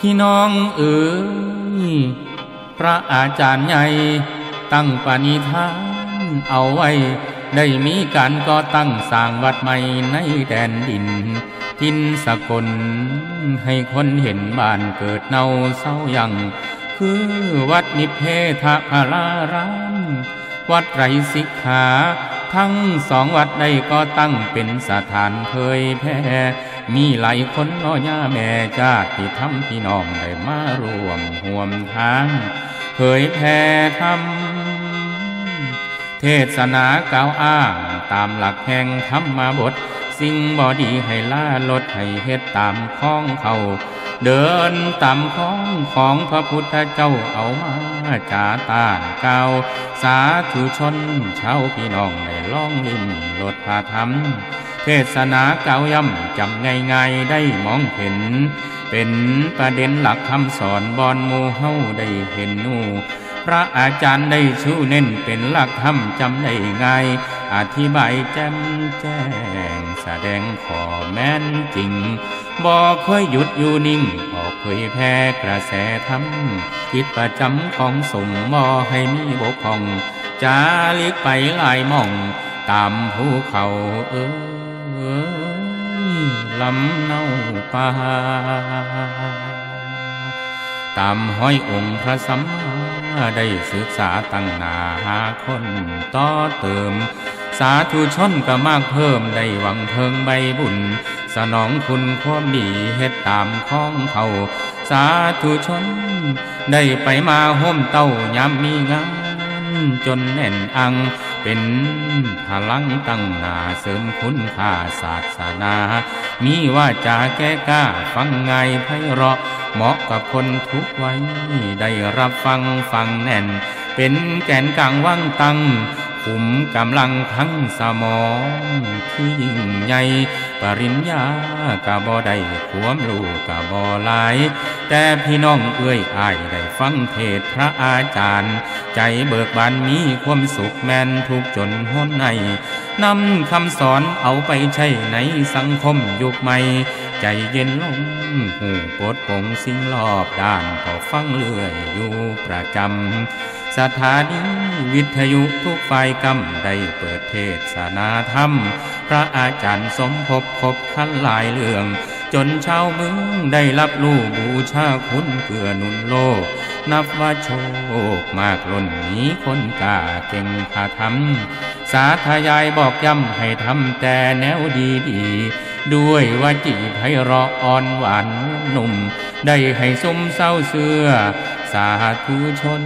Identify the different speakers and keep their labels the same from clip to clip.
Speaker 1: พี่น้องเอ๋ยพระอาจารย์ใหญ่ตั้งปณิธานเอาไว้ ได้มีการก่อตั้งสร้างวัดใหม่ในแดนดิน ทินสกลให้คนเห็นบ้านเกิดเนาเศร้ายังคือวัดนิเพทพารารามวัดไรสิกขา ทั้งสองวัดใดก็ตั้งเป็นสถานเผยแพร่ มีหลายคนน้อย่าแม่ญาติธรรมพี่น้องได้มารวมห่วมทางเผยแพร่ธรรมเทศนากล่าวอ้างตามหลักแห่งธรรมบท สิ่งบอดีให้ล่าลดให้เฮ็ดตามข้องเขา เดินตามข้องของพระพุทธเจ้าเอามาจาตาเก่าสาธุชนชาวพี่น้องได้ล่องลิมลดพาธรรม เทศนาเก่าย่ำจำง่ายๆได้มองเห็น เป็นประเด็นหลักคำสอนบอนมูเฮาได้เห็นนูพระอาจารย์ได้ชูเน้นเป็นหลักธรรมจำได้ง่าย อธิบายแจ่มแจ้ง แสดงขอแม่นจริงบ่เคยหยุดอยู่นิ่ง ออกเผยแพร่กระแสธรรมคิดประจำของสงฆ์บ่ให้มีบกพอง จาลิกไปหลายม่อง ตามภูเขาเอ้ย ลำเนาป่าตามห้อยองค์พระสัมมาได้ศึกษาตั้งนาหาคนต่อเติม สาธุชนก็มากเพิ่มได้หวังเพิงใบบุญ สนองคุณความดีเฮ็ดตามข้องเขา สาธุชน ได้ไปมาห่มเต้ายามมีงานจนแน่นอัง เป็นพลังตั้งหนาเสริมคุณค่าศาสนา มีว่าจาแก้กล้าฟังไงไพเราะ เหมาะกับคนทุกวัยได้รับฟังฟังแน่น เป็นแกนกลางว่างตั้ง ขุมกำลังทั้งสมองที่ยิ่งใหญ่ปริญญากะบ่ได้ควมรู้กะบ่หลาย แต่พี่น้องเอื้อยอายได้ฟังเทศพระอาจารย์ ใจเบิกบานมีความสุขแม่นทุกจนห้นในนำคำสอนเอาไปใช้ในสังคมยุคใหม่ ใจเย็นลงหูปดปงสิ่งรอบด้านก็ฟังเรื่อยอยู่ประจำ สถานีวิทยุทุกฝ่ายกำได้เปิดเทศนาธรรม พระอาจารย์สมภพคบขันหลายเรื่อง จนชาวเมืองได้รับรู้บูชาคุณเกื้อนุนโลก นับว่าโชคมากล้นนี้คนกล้าเก่งพาทำสาธยายบอกย้ำให้ทำแต่แนวดีดีด้วยว่าจีไพเราะอ่อนหวานหนุ่ม ได้ให้สมเศร้าเสื้อ สาธุชน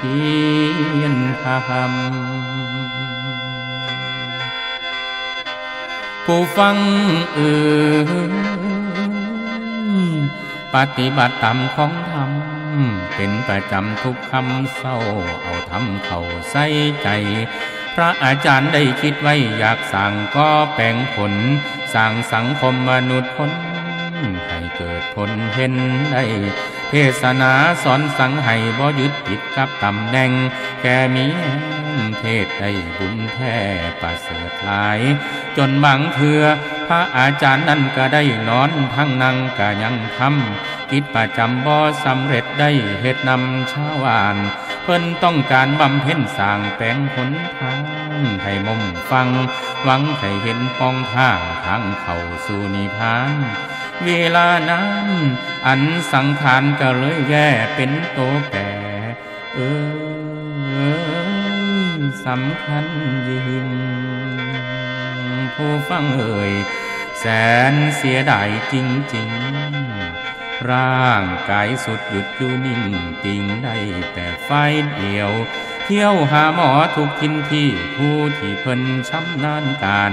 Speaker 1: พียนธรรมผู้ฟังเอ่ยปฏิบัติตามของธรรม เป็นประจำทุกคำเศร้า เอาทำเข้าใส่ใจ พระอาจารย์ได้คิดไว้อยากสั่งก็แปลงผล สั่งสังคมมนุษย์พ้นให้เกิดผลเห็นได้ เทศนาสอนสั่งให้บ่ยึดติดกับตำแหน่งแค่มีแหงเทศได้บุญแท้ประเสริฐหลาย จนบางเถือพระอาจารย์นั้นก็ได้นอนทั้งนั่งก็ยังทำกิจประจำบ่สำเร็จได้เหตุนำชาวานเพิ่นต้องการบำเพ็ญสร้างแปลงผลทางให้มุมฟัง หวังให้เห็นปองทางทางเข้าสู่นิพพาน เวลานั้น อันสังขารก็เลยแย่เป็นโตแก่ เออสำคัญยิ่งผู้ฟังเอ่ยแสนเสียดายจริง ๆ ร่างกายสุดหยุดอยู่นิ่งติงได้แต่ไฟเดียว ที่ยวหาหมอทุกทินที่ผู้ที่เพิ่นชำนาญการ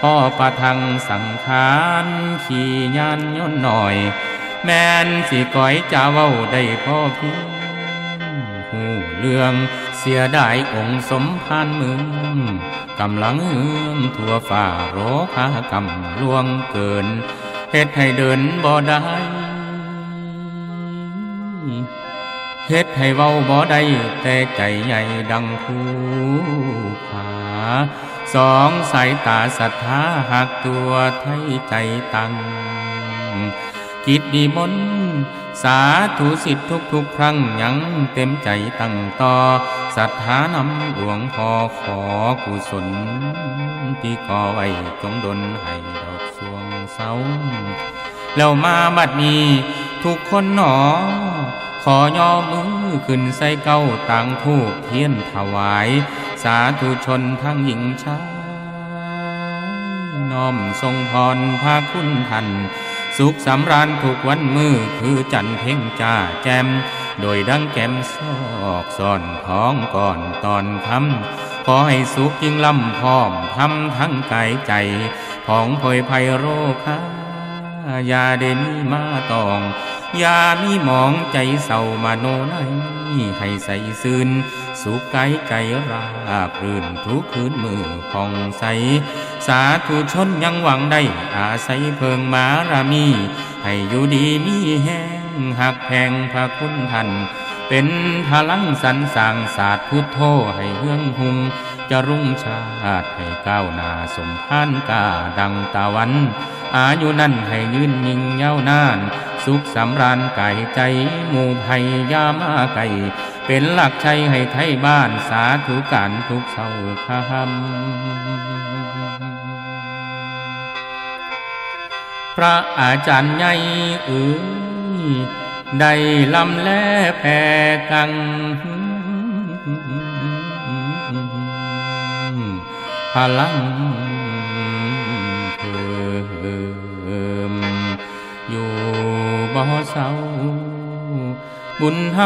Speaker 1: พ่อประทังสังขารขี่ยานย่นหน่อย แม่นสิก้อยจะเว้าได้พ่อพียงหูเรื่องเสียดายองค์สมภารเมืองกำลังเฮืองทั่วฝ่าโรคากำลวงเกินเฮ็ดให้เดินบ่ได้ เฮ็ดให้เว้าบ่ได้แต่ใจใหญ่ดังภูผาสองสายตาศรัทธาหักตัวไทยใจตัง กิจดีมนสาธุสิทธิทุกทุกๆครั้งยังเต็มใจตั้งต่อศรัทธานำหลวงพ่อขอกุศลที่ก่อไว้จงดลให้ดอกสวงเสาแล้วมาบัดนี้ทุกคนหนอ ขอย่อมือขึ้นใส่เก้าต่างทูกเทียนถวาย สาธุชนทั้งหญิงชายน้อมทรงพรพาคุณท่านสุขสำราญทุกวันมือคือจันเพ่งจ้าแจม โดยดังแก้มซอกซ่อนท้องก่อนตอนคำขอให้สุขยิ่งล่ำพร้อมทำทั้งกายใจ ของพอยไพโรคายาได้มีมาตอง ย่ามีหมองใจเศร้ามาโนไนให้ใส่ซื่นสุขไกลไกลราบรื่นทุกคืนมือผ่องใส สาธุชนยังหวังได้อาศัยเพิงมารามี ให้อยู่ดีมีแห้งหักแพงพระคุณท่านเป็นพลังสรรสางศาสตร์พุทโธให้เฮืองหุง จะรุ่งชาติให้ก้าวหน้าสมพานกาดังตะวัน อายุนั่นให้ยืนยิ่งยาวนาน สุขสำราญกายใจหมู่ภัยยามาไก่ เป็นหลักชัยให้ไทยบ้านสาธุการทุกเศร้าคำพระอาจารย์ใหญ่เอ๋ยได้ลำแลแผ่กังพลัง บ่เศร้าบุญเฮ